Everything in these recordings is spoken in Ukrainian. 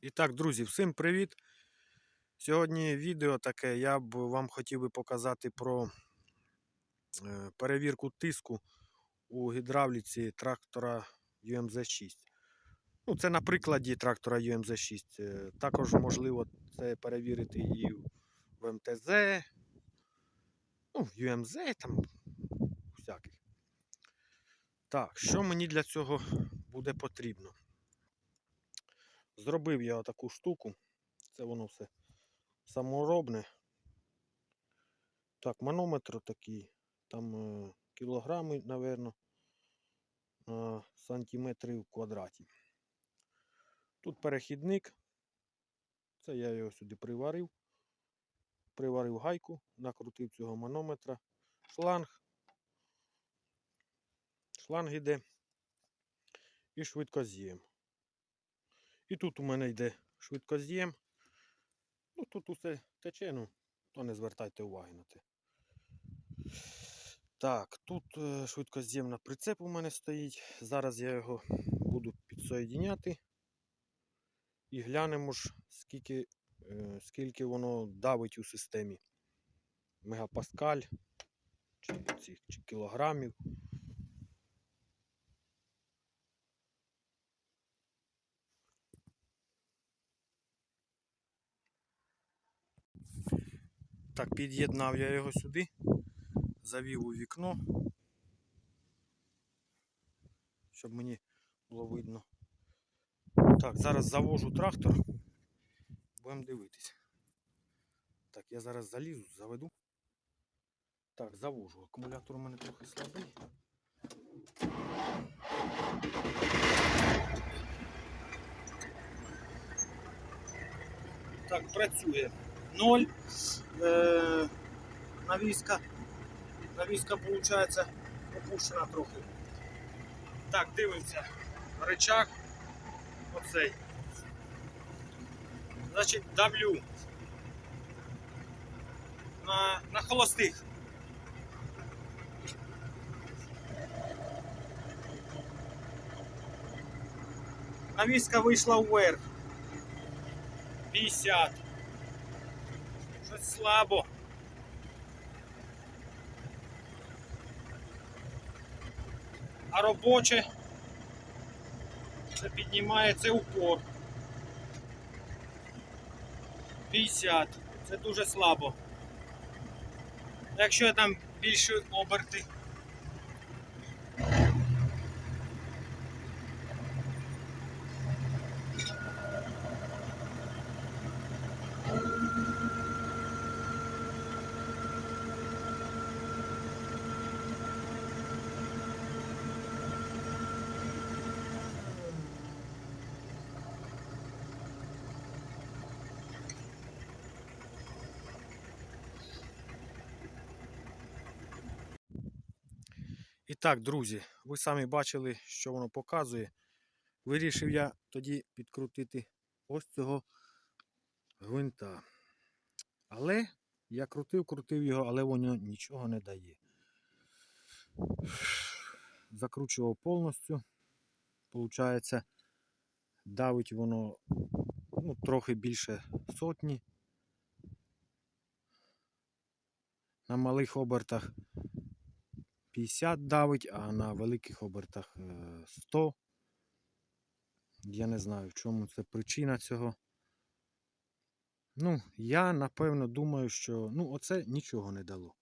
І так, друзі, всім привіт! Сьогодні відео таке. Я б вам хотів би показати про е, перевірку тиску у гідравліці трактора UMZ6. Ну, це на прикладі трактора UMZ6. Е, Також можливо це перевірити і в МТЗ, ну, в UMZ там всяких. Так, що мені для цього буде потрібно? Зробив я таку штуку. Це воно все саморобне. Так, манометр такий. Там е, кілограми, напевно, на сантиметри в квадраті. Тут перехідник. Це я його сюди приварив. Приварив гайку, накрутив цього манометра. Шланг. Шланг іде. І швидко швидкоз'єм. І тут у мене йде швидкоз'єм. Ну, тут усе тече, ну, то не звертайте уваги на це. Так, тут е, швидкоз'ємна прицеп у мене стоїть. Зараз я його буду підсоєдіняти. І глянемо ж, скільки, е, скільки воно давить у системі. Мегапаскаль чи, чи кілограмів. Так, під'єднав я його сюди, завів у вікно, щоб мені було видно. Так, зараз завожу трактор, будемо дивитися. Так, я зараз залізу, заведу. Так, завожу. Акумулятор у мене трохи слабий. Так, працює. Ноль. Е, навіска. Навіска, виходить, опущена трохи. Так, дивимося. Рычаг. Оцей. Значить, давлю. На, на холостих. Навіска вийшла вверх. 50. Слабо. А робоче це піднімає це упор. 50. Це дуже слабо. Якщо там більше оберти. І так, друзі, ви самі бачили, що воно показує. Вирішив я тоді підкрутити ось цього гвинта. Але я крутив, крутив його, але воно нічого не дає. Закручував повністю. Получається, давить воно ну, трохи більше сотні. На малих обертах 50 давить, а на великих обертах е, 100. Я не знаю, в чому це причина цього. Ну, я напевно думаю, що ну, оце нічого не дало.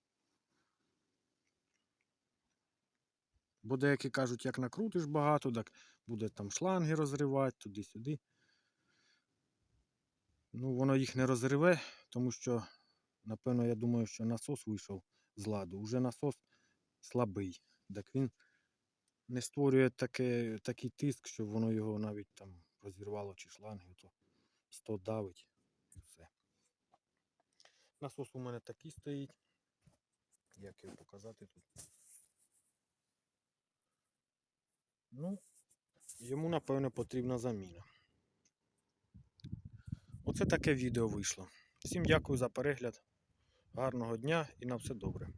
Бо деякі кажуть, як накрутиш багато, так буде там шланги розривати туди-сюди. Ну, воно їх не розриве, тому що, напевно, я думаю, що насос вийшов з ладу. Уже насос слабий. Так він не створює таке, такий тиск, щоб воно його навіть там розірвало чи шланги, то 100 давить і все. Насос у мене такий стоїть. Як його показати тут? Ну, йому, напевно, потрібна заміна. Оце таке відео вийшло. Всім дякую за перегляд. Гарного дня і на все добре.